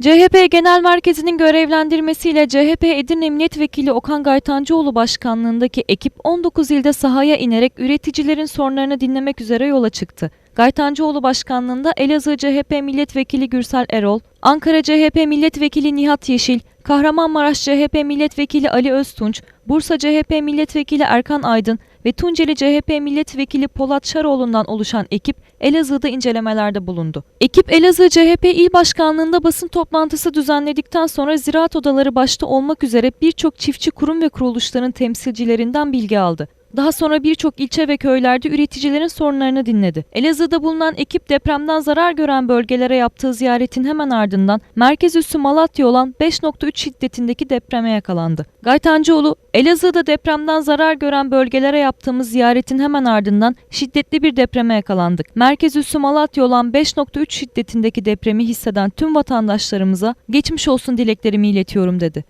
CHP Genel Merkezi'nin görevlendirmesiyle CHP Edirne Milletvekili Okan Gaytancıoğlu başkanlığındaki ekip 19 ilde sahaya inerek üreticilerin sorunlarını dinlemek üzere yola çıktı. Gaytancıoğlu başkanlığında Elazığ CHP Milletvekili Gürsel Erol, Ankara CHP Milletvekili Nihat Yeşil, Kahramanmaraş CHP Milletvekili Ali Öztunç, Bursa CHP Milletvekili Erkan Aydın ve Tunceli CHP Milletvekili Polat Şaroğlu'ndan oluşan ekip Elazığ'da incelemelerde bulundu. Ekip Elazığ CHP İl Başkanlığı'nda basın toplantısı düzenledikten sonra ziraat odaları başta olmak üzere birçok çiftçi kurum ve kuruluşların temsilcilerinden bilgi aldı. Daha sonra birçok ilçe ve köylerde üreticilerin sorunlarını dinledi. Elazığ'da bulunan ekip depremden zarar gören bölgelere yaptığı ziyaretin hemen ardından merkez üssü Malatya olan 5.3 şiddetindeki depreme yakalandı. Gaytancıoğlu, Elazığ'da depremden zarar gören bölgelere yaptığımız ziyaretin hemen ardından şiddetli bir depreme yakalandık. Merkez üssü Malatya olan 5.3 şiddetindeki depremi hisseden tüm vatandaşlarımıza geçmiş olsun dileklerimi iletiyorum dedi.